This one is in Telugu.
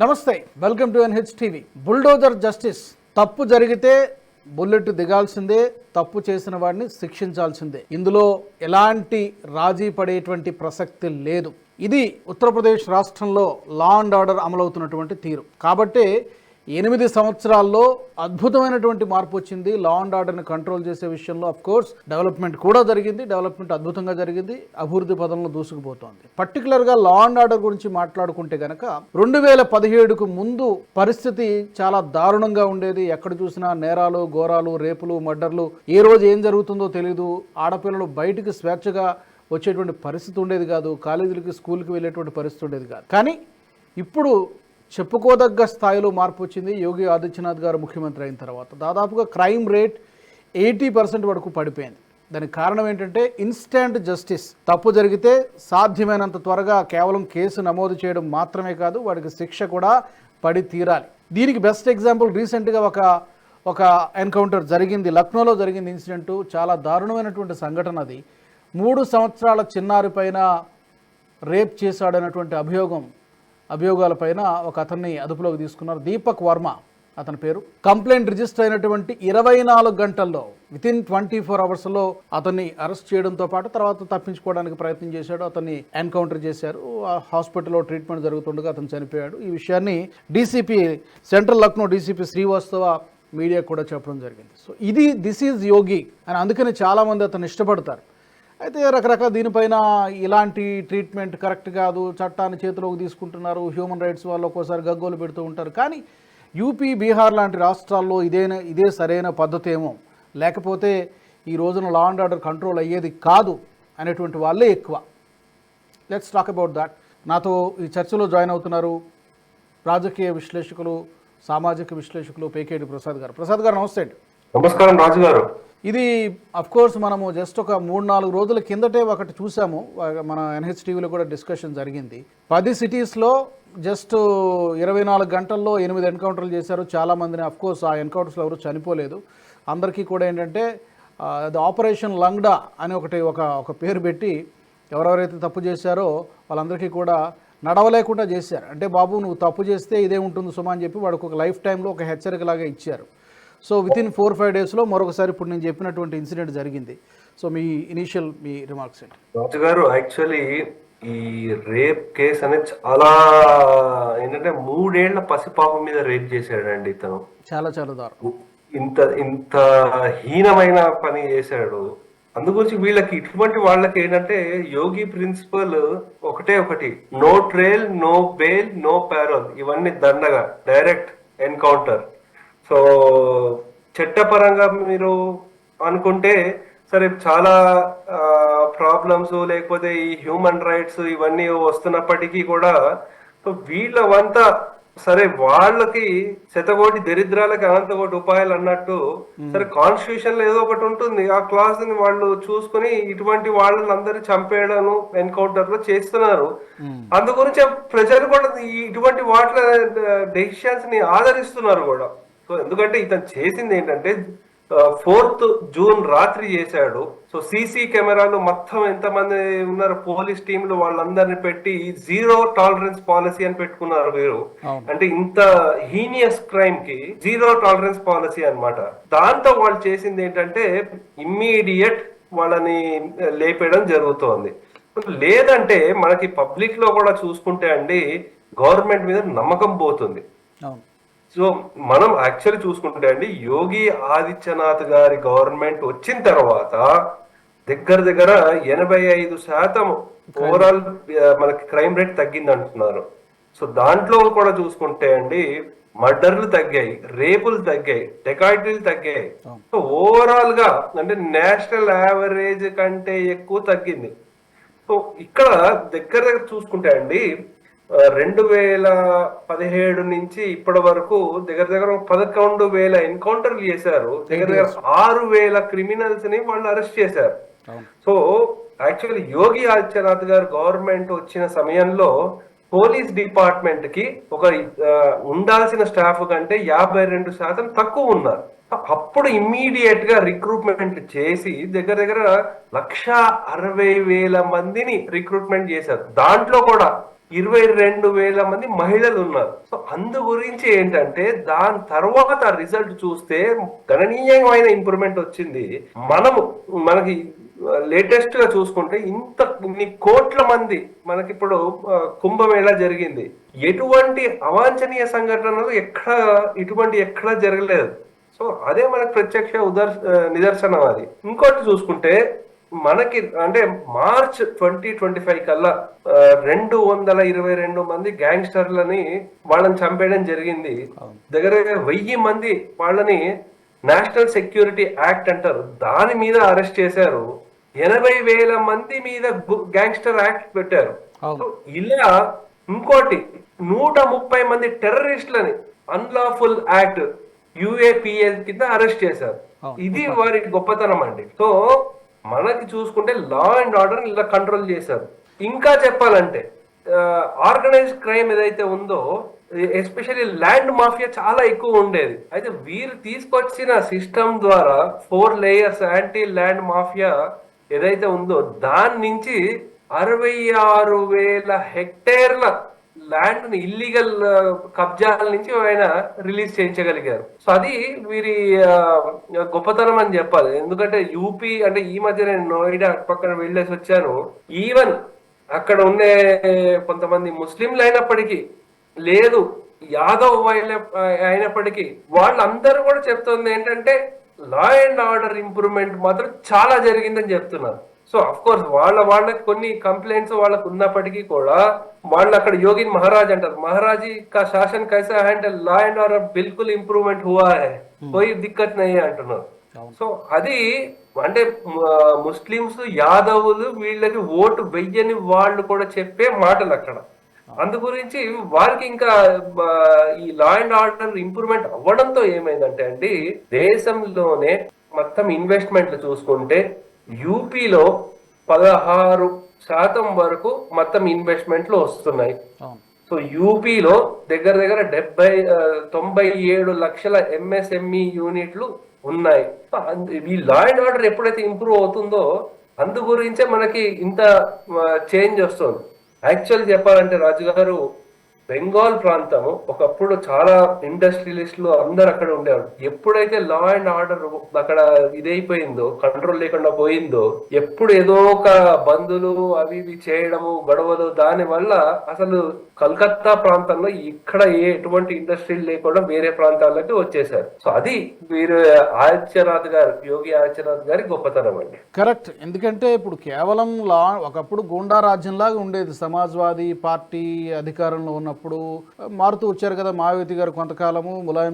నమస్తే welcome to NH TV. Bulldozer justice తప్పు జరిగితే బుల్లెట్ దిగాల్సిందే తప్పు చేసిన వాడిని శిక్షించాల్సిందే. ఇందులో ఎలాంటి రాజీ పడేటువంటి ప్రసక్తి లేదు. ఇది ఉత్తరప్రదేశ్ రాష్ట్రంలో లా అండ్ ఆర్డర్ అమలవుతున్నటువంటి తీరు. కాబట్టి ఎనిమిది సంవత్సరాల్లో అద్భుతమైనటువంటి మార్పు వచ్చింది. లా అండ్ ఆర్డర్ని కంట్రోల్ చేసే విషయంలో అఫ్ కోర్స్ డెవలప్మెంట్ కూడా జరిగింది. డెవలప్మెంట్ అద్భుతంగా జరిగింది. అభివృద్ధి పదంలో దూసుకుపోతోంది. పర్టికులర్గా లా అండ్ ఆర్డర్ గురించి మాట్లాడుకుంటే గనక రెండు వేల పదిహేడుకు ముందు పరిస్థితి చాలా దారుణంగా ఉండేది. ఎక్కడ చూసినా నేరాలు ఘోరాలు రేపులు మర్డర్లు. ఏ రోజు ఏం జరుగుతుందో తెలియదు ఆడపిల్లలు బయటికి స్వేచ్ఛగా వచ్చేటువంటి పరిస్థితి ఉండేది కాదు. కాలేజీలకి స్కూల్కి వెళ్ళేటువంటి పరిస్థితి ఉండేది కాదు. కానీ ఇప్పుడు చెప్పుకోదగ్గ స్థాయిలో మార్పు వచ్చింది. యోగి ఆదిత్యనాథ్ గారు ముఖ్యమంత్రి అయిన తర్వాత దాదాపుగా క్రైమ్ రేట్ ఎయిటీ పర్సెంట్ వరకు పడిపోయింది. దానికి కారణం ఏంటంటే ఇన్స్టెంట్ జస్టిస్. తప్పు జరిగితే సాధ్యమైనంత త్వరగా కేవలం కేసు నమోదు చేయడం మాత్రమే కాదు వాడికి శిక్ష కూడా పడి తీరాలి. దీనికి బెస్ట్ ఎగ్జాంపుల్ రీసెంట్గా ఒక ఒక ఎన్కౌంటర్ జరిగింది. లక్నోలో జరిగింది ఇన్సిడెంట్. చాలా దారుణమైనటువంటి సంఘటన అది. మూడు సంవత్సరాల చిన్నారి పైన రేప్ చేశాడనేటువంటి అభియోగం అభియోగాలపైన ఒక అతన్ని అదుపులోకి తీసుకున్నారు. దీపక్ వర్మ అతని పేరు. కంప్లైంట్ రిజిస్టర్ అయినటువంటి ఇరవై నాలుగు గంటల్లో వితిన్ ట్వంటీ ఫోర్ అవర్స్లో అతన్ని అరెస్ట్ చేయడంతో పాటు తర్వాత తప్పించుకోవడానికి ప్రయత్నం చేశాడు. అతన్ని ఎన్కౌంటర్ చేశారు. హాస్పిటల్లో ట్రీట్మెంట్ జరుగుతుండగా అతను చనిపోయాడు. ఈ విషయాన్ని DCP central Lucknow DCP Srivastava media కూడా చెప్పడం జరిగింది. సో ఇది దిస్ ఈజ్ యోగి అని అందుకని చాలామంది అతను ఇష్టపడతారు. అయితే రకరకాల దీనిపైన ఇలాంటి ట్రీట్మెంట్ కరెక్ట్ కాదు చట్టాన్ని చేతిలోకి తీసుకుంటున్నారు హ్యూమన్ రైట్స్ వాళ్ళు ఒక్కోసారి గగ్గోలు పెడుతూ ఉంటారు. కానీ యూపీ బీహార్ లాంటి రాష్ట్రాల్లో ఇదేనా ఇదే సరైన పద్ధతి ఏమో లేకపోతే ఈ రోజున లా అండ్ ఆర్డర్ కంట్రోల్ అయ్యేది కాదు అనేటువంటి వాళ్ళే ఎక్కువ. లెట్స్ టాక్ అబౌట్ దాట్ నాతో ఈ చర్చలో జాయిన్ అవుతున్నారు రాజకీయ విశ్లేషకులు సామాజిక విశ్లేషకులు పేకేటి ప్రసాద్ గారు. ప్రసాద్ గారు నమస్తే అండి. నమస్కారం రాజు గారు ఇది కోర్స్ మనము జస్ట్ ఒక మూడు నాలుగు రోజుల కిందటే ఒకటి చూసాము. మన ఎన్హెచ్టీవీలో కూడా డిస్కషన్ జరిగింది. పది సిటీస్లో జస్ట్ ఇరవై నాలుగు గంటల్లో ఎనిమిది ఎన్కౌంటర్లు చేశారు. చాలా మందిని కోర్స్ ఆ ఎన్కౌంటర్స్లో ఎవరు చనిపోలేదు. అందరికీ కూడా ఏంటంటే అది ఆపరేషన్ లంగ్డా అని ఒకటి ఒక ఒక పేరు పెట్టి ఎవరెవరైతే తప్పు చేశారో వాళ్ళందరికీ కూడా నడవలేకుండా చేశారు. అంటే బాబు నువ్వు తప్పు చేస్తే ఇదే ఉంటుంది సుమా అని చెప్పి వాడికి ఒక లైఫ్ టైంలో ఒక హెచ్చరికలాగా ఇచ్చారు. So with in four five డేస్లో మరొకసారి ఇప్పుడు నేను చెప్పినటువంటి ఇన్సిడెంట్ జరిగింది. సో మీ ఇనీషియల్ మీ రిమార్క్స్ ఏంటి? రాజు గారు యాక్చువల్లీ ఈ రేప్ కేసు అనేది చాలా ఏంటంటే మూడేళ్ళ పసిపాప మీద రేప్ చేశాడండి ఇతను. చాలా చాలా దారుణం. ఇంత ఇంత హీనమైన పని చేశాడు. అందుగురించి వీళ్ళకి ఇటువంటి వాళ్ళకి ఏంటంటే యోగి ప్రిన్సిపల్ ఒకటే ఒకటి no trial no bail no parole ఇవన్నీ దండగా డైరెక్ట్ ఎన్కౌంటర్. సో చట్టపరంగా మీరు అనుకుంటే సరే చాలా ప్రాబ్లమ్స్ లేకపోతే ఈ హ్యూమన్ రైట్స్ ఇవన్నీ వస్తున్నప్పటికీ కూడా సో వీళ్ళవంతా సరే వాళ్ళకి శతకోటి దరిద్రాలకి అనంతకోటి ఉపాయాలు అన్నట్టు సరే కాన్స్టిట్యూషన్లో ఏదో ఒకటి ఉంటుంది. ఆ క్లాస్ని వాళ్ళు చూసుకుని ఇటువంటి వాళ్ళని అందరినీ చంపేయడం ఎన్కౌంటర్లో చేస్తున్నారు. అందు గురించి ప్రజలు కూడా ఇటువంటి వాటిల డెసిషన్స్ని ఆదరిస్తున్నారు కూడా. సో ఎందుకంటే ఇతను చేసింది ఏంటంటే ఫోర్త్ జూన్ రాత్రి చేశాడు. సో సీసీ కెమెరాలు మొత్తం ఎంతమంది ఉన్నారు? పోలీస్ టీంలు వాళ్ళందరిని పెట్టి జీరో టాలరెన్స్ పాలసీ అని పెట్టుకున్నారు వీరు. అంటే ఇంత హీనియస్ క్రైమ్కి జీరో టాలరెన్స్ పాలసీ అన్నమాట. దాంతో వాళ్ళు చేసింది ఏంటంటే ఇమ్మీడియట్ వాళ్ళని లేపేయడం జరుగుతోంది. లేదంటే మనకి పబ్లిక్లో కూడా చూసుకుంటే అండి గవర్నమెంట్ మీద నమ్మకం పోతుంది. సో మనం యాక్చువల్లీ చూసుకుంటే అండి యోగి ఆదిత్యనాథ్ గారి గవర్నమెంట్ వచ్చిన తర్వాత దగ్గర దగ్గర ఎనభై ఐదు శాతం ఓవరాల్ మనకి క్రైమ్ రేట్ తగ్గింది అంటున్నారు సో దాంట్లో కూడా చూసుకుంటే అండి మర్డర్లు తగ్గాయి రేపులు తగ్గాయి డెకాయిటీలు తగ్గాయి. సో ఓవరాల్గా అంటే నేషనల్ యావరేజ్ కంటే ఎక్కువ తగ్గింది. సో ఇక్కడ దగ్గర దగ్గర చూసుకుంటే అండి రెండు వేల పదిహేడు నుంచి ఇప్పటి వరకు దగ్గర దగ్గర పదకొండు వేల ఎన్కౌంటర్లు చేశారు. దగ్గర దగ్గర ఆరు వేల క్రిమినల్స్ని వాళ్ళు అరెస్ట్ చేశారు. సో యాక్చువల్లీ యోగి ఆదిత్యనాథ్ గారు గవర్నమెంట్ వచ్చిన సమయంలో పోలీస్ డిపార్ట్మెంట్కి ఒక ఉండాల్సిన స్టాఫ్ కంటే యాభై రెండు శాతం తక్కువ ఉన్నారు. అప్పుడు ఇమ్మీడియట్గా రిక్రూట్మెంట్ చేసి దగ్గర దగ్గర లక్ష అరవై వేల మందిని రిక్రూట్మెంట్ చేశారు. దాంట్లో కూడా ఇరవై రెండు వేల మంది మహిళలు ఉన్నారు సో అందు గురించి ఏంటంటే దాని తర్వాత రిజల్ట్ చూస్తే గణనీయమైన ఇంప్రూవ్మెంట్ వచ్చింది. మనము మనకి లేటెస్ట్గా చూసుకుంటే ఇంత ఇన్ని కోట్ల మంది మనకి ఇప్పుడు కుంభమేళ జరిగింది. ఎటువంటి అవాంఛనీయ సంఘటనలు ఎక్కడ ఇటువంటి ఎక్కడ జరగలేదు. సో అదే మనకు ప్రత్యక్ష ఉదర్ నిదర్శనం అది. ఇంకోటి చూసుకుంటే మనకి అంటే మార్చ్ ట్వంటీ ట్వంటీ ఫైవ్ కల్లా రెండు వందల ఇరవై రెండు మంది గ్యాంగ్స్టర్లని వాళ్ళని చంపేయడం జరిగింది. దగ్గర వెయ్యి మంది వాళ్ళని నేషనల్ సెక్యూరిటీ యాక్ట్ అంటారు. దాని మీద అరెస్ట్ చేశారు. ఎనభై వేల మంది మీద గ్యాంగ్స్టర్ యాక్ట్ పెట్టారు. ఇలా ఇంకోటి నూట ముప్పై మంది టెర్రరిస్టులని అన్లాఫుల్ యాక్ట్ యుఏపిఎల్ కింద అరెస్ట్ చేశారు. ఇది వారి గొప్పతనం అండి. సో మనకి చూసుకుంటే లా అండ్ ఆర్డర్ ఇలా కంట్రోల్ చేశారు. ఇంకా చెప్పాలంటే ఆర్గనైజ్డ్ క్రైమ్ ఏదైతే ఉందో ఎస్పెషల్లీ ల్యాండ్ మాఫియా చాలా ఎక్కువ ఉండేది. అయితే వీరు తీసుకొచ్చిన సిస్టమ్ ద్వారా four layers anti land mafia ఏదైతే ఉందో దాని నుంచి అరవై ఆరు వేల హెక్టేర్ల ల్యాండ్ని ఇల్లీగల్ కబ్జాల నుంచి ఆయన రిలీజ్ చేయించగలిగారు. సో అది వీరి గొప్పతనం అని చెప్పాలి. ఎందుకంటే యూపీ అంటే ఈ మధ్య నేను నోయిడా పక్కన వెళ్ళేసి వచ్చాను. ఈవెన్ అక్కడ ఉండే కొంతమంది ముస్లింలు అయినప్పటికీ లేదు యాదవ్ అయినప్పటికీ వాళ్ళందరూ కూడా చెప్తుంది ఏంటంటే లా అండ్ ఆర్డర్ ఇంప్రూవ్మెంట్ మాత్రం చాలా జరిగిందని చెప్తున్నారు. సో అఫ్ కోర్స్ వాళ్ళ వాళ్ళకి కొన్ని కంప్లైంట్స్ వాళ్ళకు ఉన్నప్పటికీ కూడా వాళ్ళు అక్కడ యోగిన్ మహారాజ్ అంటారు. మహారాజీ కా శాసన్ కైసా అంటే లా అండ్ ఆర్డర్ బిల్కుల్ ఇంప్రూవ్మెంట్ హువా హై. కోయి దిక్కత్ నహీ అంటున్నారు. సో అది అంటే మ- ముస్లిమ్స్ యాదవులు వీళ్ళకి ఓటు వెయ్యని వాళ్ళు కూడా చెప్పే మాటలు అక్కడ అందు గురించి వారికి ఇంకా ఈ లా అండ్ ఆర్డర్ ఇంప్రూవ్మెంట్ అవ్వడంతో ఏమైందంటే అండి దేశంలోనే మొత్తం ఇన్వెస్ట్మెంట్లు చూసుకుంటే యూపీలో పదహారు శాతం వరకు మొత్తం ఇన్వెస్ట్మెంట్లు వస్తున్నాయి. సో యూపీలో దగ్గర దగ్గర డెబ్బై తొంభై ఏడు లక్షల ఎంఎస్ఎంఈ యూనిట్లు ఉన్నాయి. ఈ లా అండ్ ఆర్డర్ ఎప్పుడైతే ఇంప్రూవ్ అవుతుందో అందు గురించే మనకి ఇంత చేంజ్ వస్తుంది. యాక్చువల్ చెప్పాలంటే రాజు గారు బెంగాల్ ప్రాంతము ఒకప్పుడు చాలా ఇండస్ట్రియలిస్టులు అందరు అక్కడ ఉండేవారు. ఎప్పుడైతే లా అండ్ ఆర్డర్ అక్కడ ఇదైపోయిందో కంట్రోల్ లేకుండా పోయిందో ఎప్పుడు ఏదో ఒక బంధులు అవి ఇవి చేయడము గొడవలు దాని వల్ల అసలు కలకత్తా ప్రాంతంలో ఇక్కడ ఏ ఎటువంటి ఇండస్ట్రీలు లేకుండా వేరే ప్రాంతాలకి వచ్చేసారు సో అది వీరు ఆదిత్యనాథ్ గారు యోగి ఆదిత్యనాథ్ గారి గొప్పతనం అండి. కరెక్ట్ ఎందుకంటే ఇప్పుడు కేవలం లా ఒకప్పుడు గూండా రాజ్యంలాగా ఉండేది. సమాజ్వాదీ పార్టీ అధికారంలో ఉన్న ఉన్నప్పుడు మారుతూ వచ్చారు కదా మాయావతి గారు కొంతకాలము ములాయం